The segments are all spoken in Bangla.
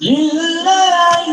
لله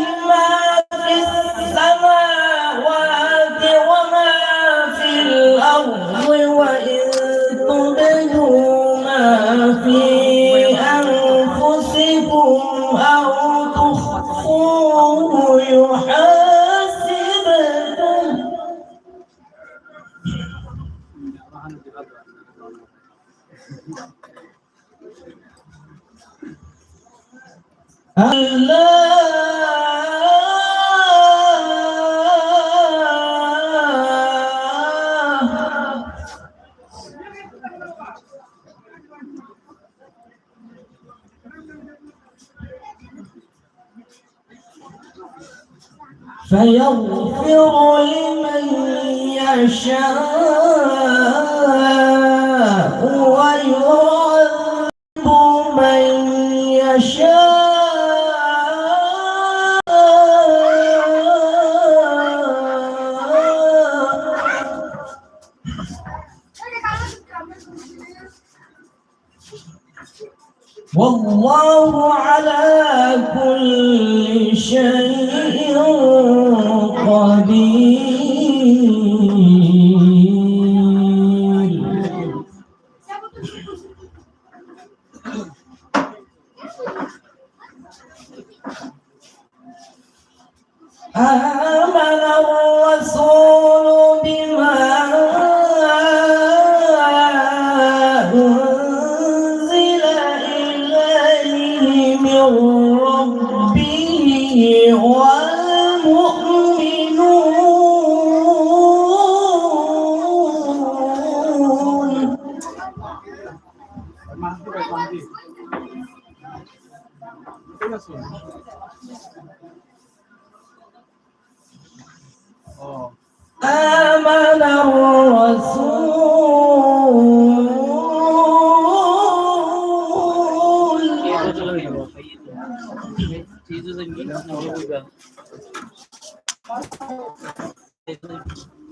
فيغفر لمن يشاء ويرى آمن الرسول Thank you.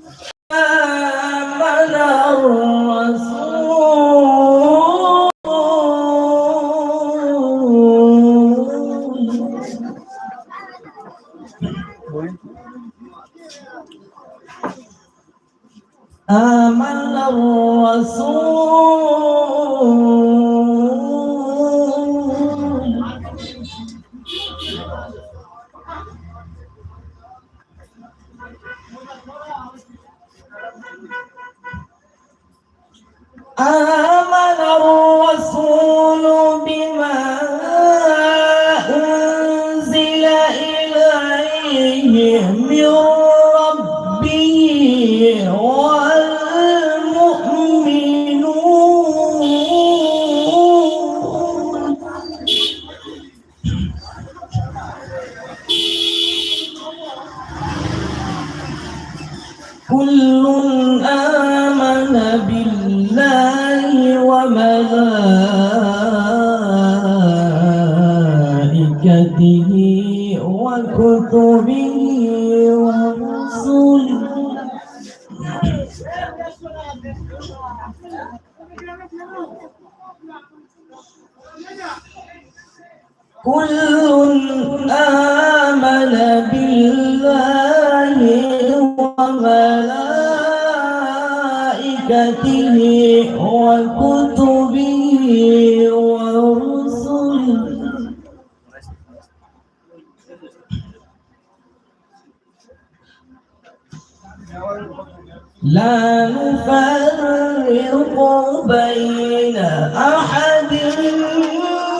وملائكته وكتبه ورسله لا نفرق بين أحد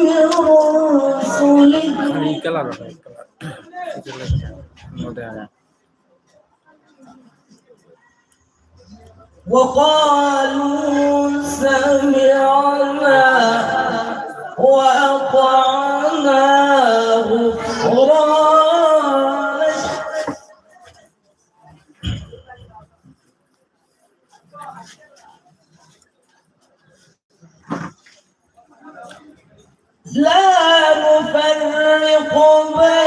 من رسله. وقالوا سمعنا وأطعنا غفرانك. لا نفرق بين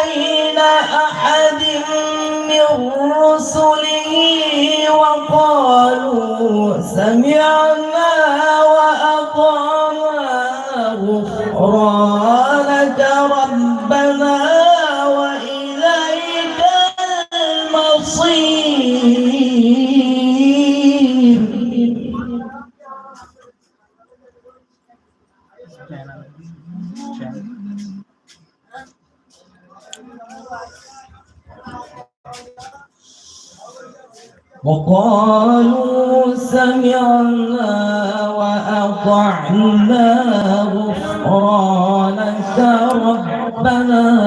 Samia سمعنا وأطعنا غفرانك ربنا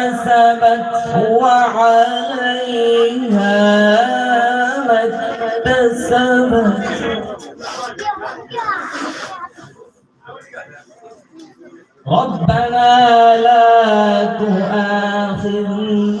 ما كسبت وعليها ما اكتسبت. ربنا لا تؤاخذنا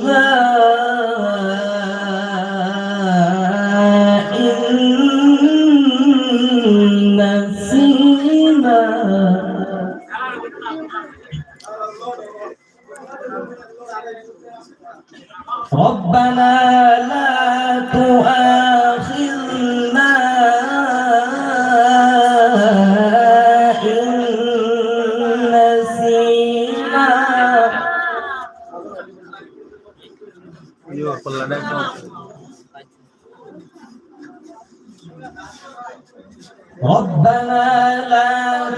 ربنا لا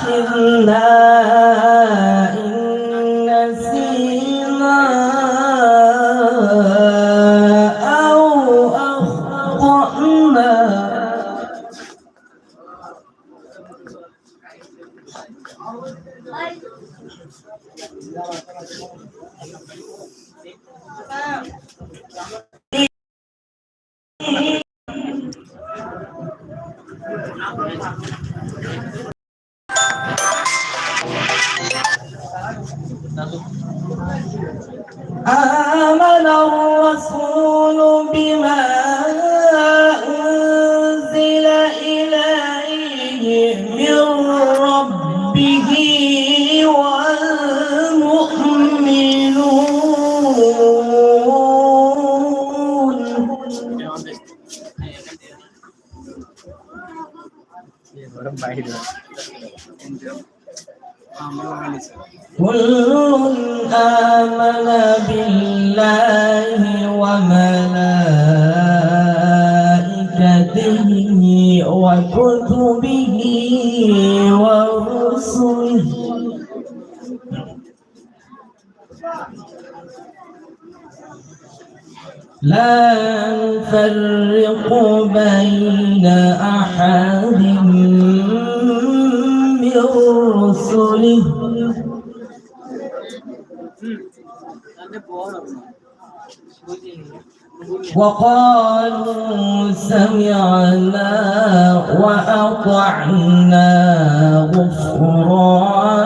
تؤاخذنا لا نفرق بين أحد من رسله. وقالوا سمعنا وأطعنا غفرانك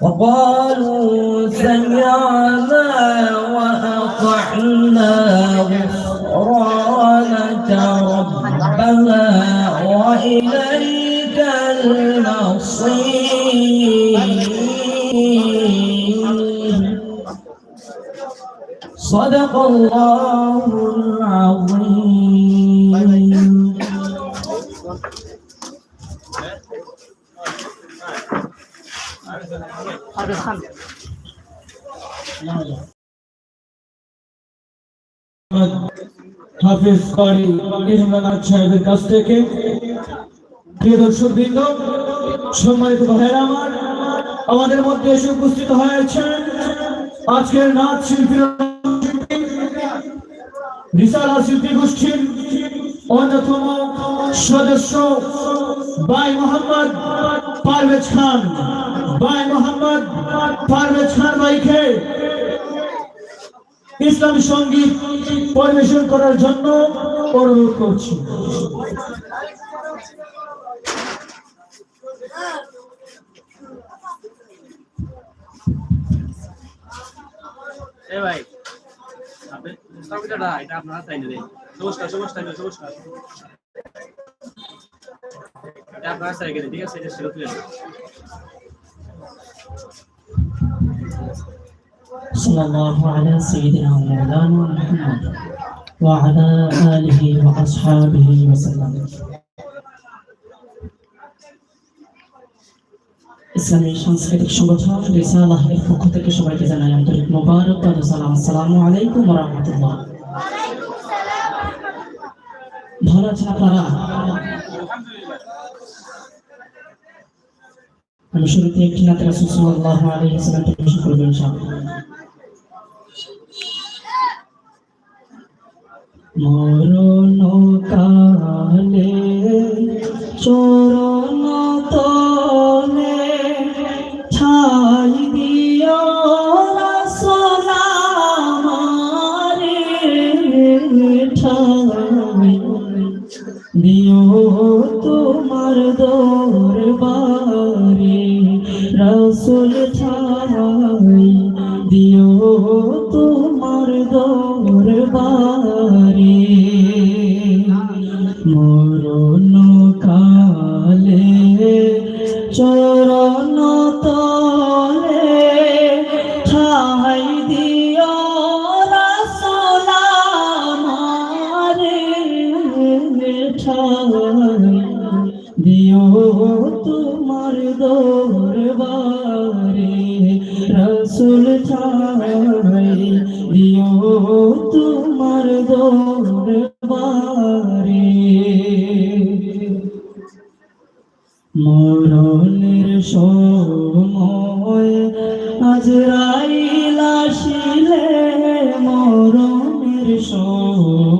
وقالوا سمعنا وأطعنا غفرانك ربنا وإليك المصير. صدق الله العظيم. হাফিজ ইমরান সাহেবের কাছ থেকে প্রিয় দর্শক বৃন্দ সম্মানিত ভাইয়েরা আমার, আমাদের মধ্যে এসে উপস্থিত হয়েছে আজকের নাচ শিল্পীরা রিসালা শিল্পী গোষ্ঠীর অন্যতম সদস্য বাই মোহাম্মদ পারভেজ খান। বাই মোহাম্মদ পারভেজ খান ভাইকে ইসলামী সংগীত পরিবেশন করার জন্য অনুরোধ করছি। ভাই, এটা নমস্কার নমস্কার ঠিক আছে? صلى الله على سيدنا مولانا محمد وعلى آله وأصحابه وسلم ইসলামী সাংস্কৃতিক সংগঠন রিসালাহ এর পক্ষ থেকে সবাইকে জানাই আন্তরিক মোবারক ও সালাম আসসালামু আলাইকুম ওয়া রাহমাতুল্লাহ ভালো আছেন আপনারা আমি শুরুতে একটি নাতে রাসূল সাল্লাল্লাহু আলাইহি ইনশাআল্লাহ। মরণ কালে চরণ তলে রসুল ছাড়াই দিও তোমার দরবারে।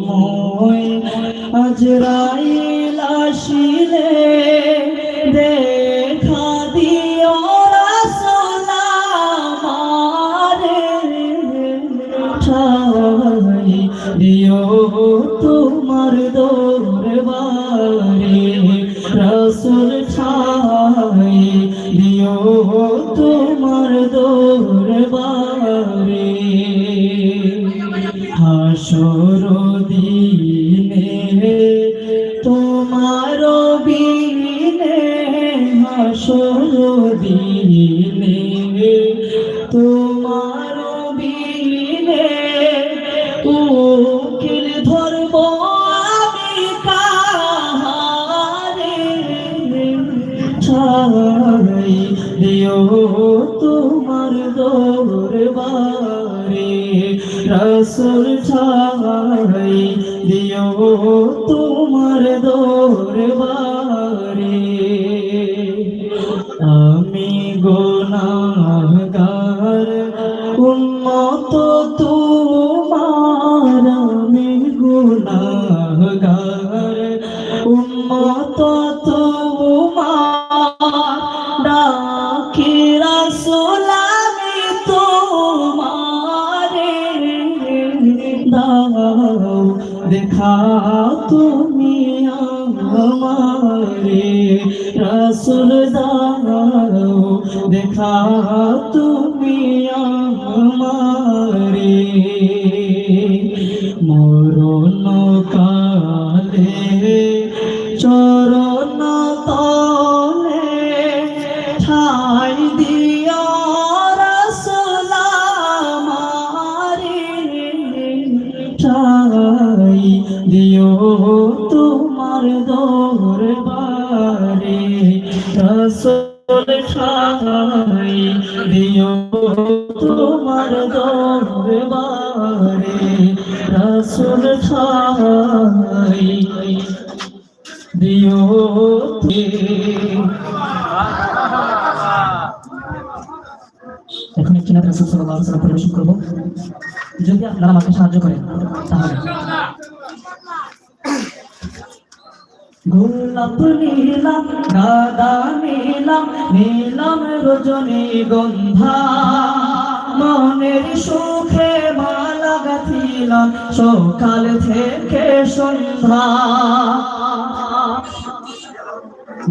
মোয় আজরাইল আসিলে। রাসুল ছাড়া তুমি আমারে রাসুল দাও দেখা তুমি আমারে। দিও এখন একটি নাত রাসূল সাল্লাল্লাহু পরিবেশন করব। যদি আপনারা আমাকে সাহায্য করেন, তাহলে। গোলাপ নীলাম রাধা নীলাম নীলাম রজনী গন্ধা। মনের সুখে মালা গাঁথিলাম, সকাল থেকে সন্ধ্যা।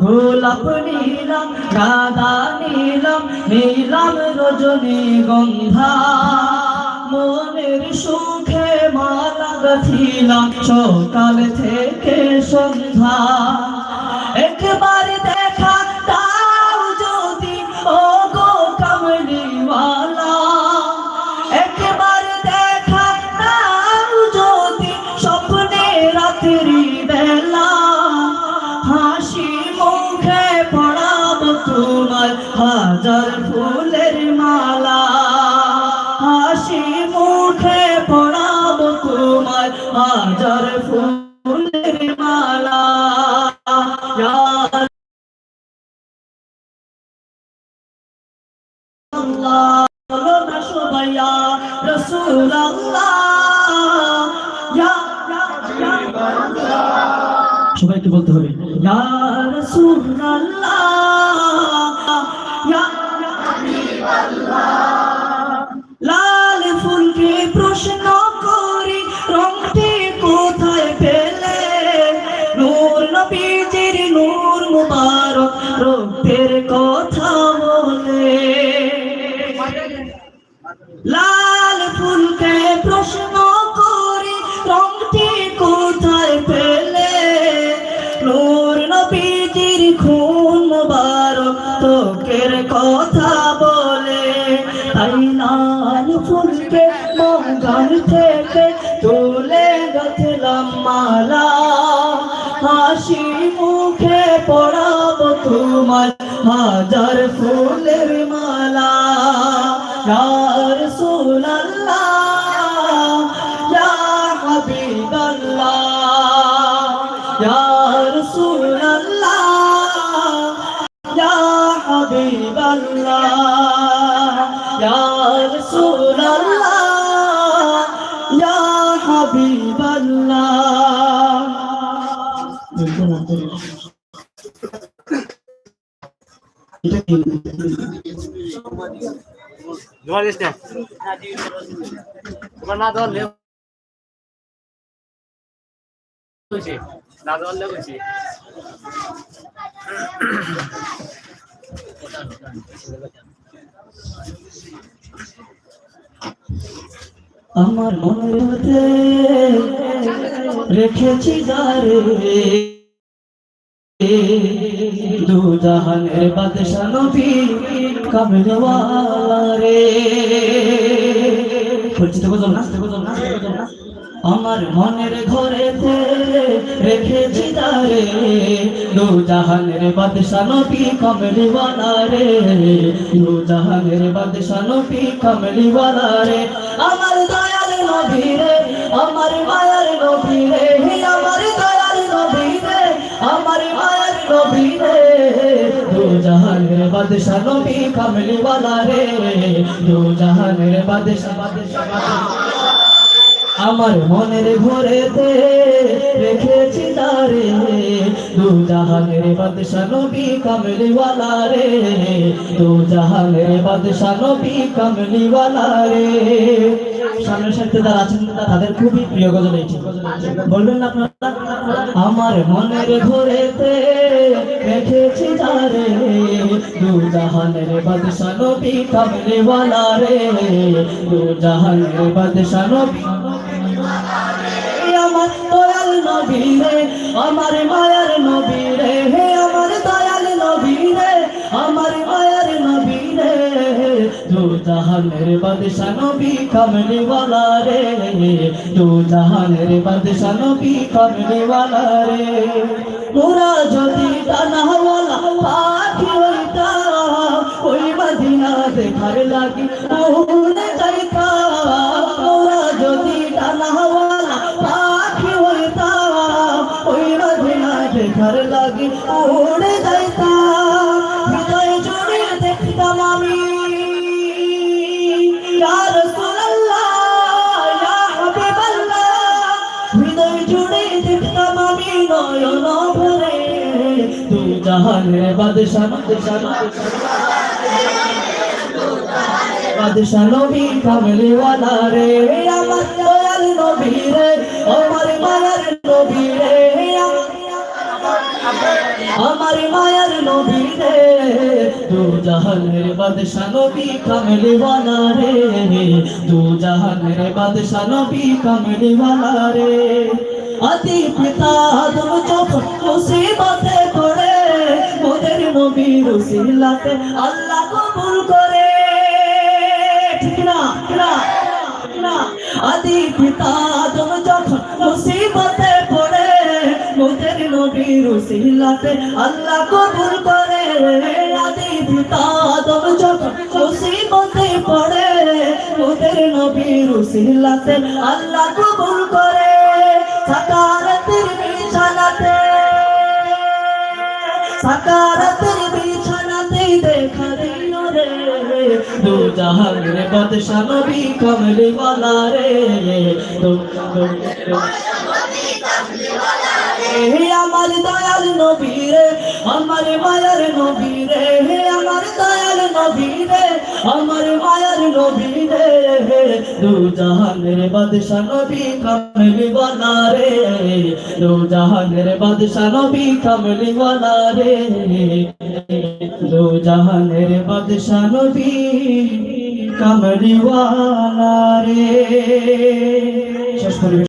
গোলাপ নীলম রাধা নীলম নীলম রজনী গন্ধা। মনের সুখে মালা গাছিলাম সকাল থেকে সন্ধ্যা। একে ফুলের মালা তোমার না তোমার না ধরলে না ধরলে বলছি আমার মনে রেখেছি দারুরে দু জাহানের বাদশা নবী কামলওয়ারে বলছি গজল নাচতে গজল আমার মনের ঘরেতে রেখেছি তারে। দু জাহানের বাদশা নবী কামলওয়ালা রে দু জাহানের বাদশা নবী কামলওয়ালা রে আমার দয়াল নবী রে আমার মায়া জাহানের বাদশা নবী রে। দু জাহানের বাদশা বাদশা বাদশা আমার মনের ঘরেতে রেখেছি তারে। দু জাহানের বাদশা নবী কামলিওয়ালা রে। দু জাহানের বাদশা নবী কামলিওয়ালা রে। সামনের সাথে যারা আছেন তাদের খুবই প্রিয় গজল এটি বলবেন না আপনারা? আমার মনের ঘরেতে রেখেছি তারে দু জাহানের বাদশা নবী কামলিওয়ালা রে দু জাহানের বাদশা নবী আমার দয়াল নবী রে, আমার মায়ার নবী রে, হে আমার দয়াল নবী রে, আমার জাহানের বাদশা নবী কামলি ওয়ালা রে। দু জাহানের বাদশা নবী কামলি ওয়ালা রে। মোরা যদি ডানাওয়ালা পাখি হইতা ওই মদিনা দেখার লাগি উড়ে যাইতাম। জাহানের বাদশা বাদশা বাদশা নবী কামলি ওয়ালা রে, আমার দয়াল নবী রে, আমার মায়ার নবী রে। আমার মায়ার নবী রে দু জাহানের বাদশা নবী কামলি ওয়ালা রে। দু জাহানের বাদশা নবী কামলি ওয়ালা রে। আদি পিতা আদম যখন মুসিবতে পড়ে মোদের নবীর উসিলাতে আল্লাহ কবুল করে। ঠিক না? না? না? আদি পিতা আদম যখন মুসিবতে পড়ে মোদের নবীর উসিলাতে আল্লাহ কবুল করে। আদি পিতা আদম যখন মুসিবতে পড়ে মোদের নবীর উসিলাতে আল্লাহ কবুল করে। সাকারাতের সাকারাতের বিছানাতে দেখা দিল রে। দু জাহানের বাদশা নবী কমলি রে। আমার দয়াল নবী রে। আমার মায়ার নবী রে, হে আমার দয়াল নবী রে। আমার মায়ার নবী রে। দু জাহানের বাদশা নবী কমলি ওয়ালা রে। দু জাহানের বাদশা নবী কমলি ওয়ালা রে। দু জাহানের বাদশা নবী কমলি ওয়ালা রে। শেষ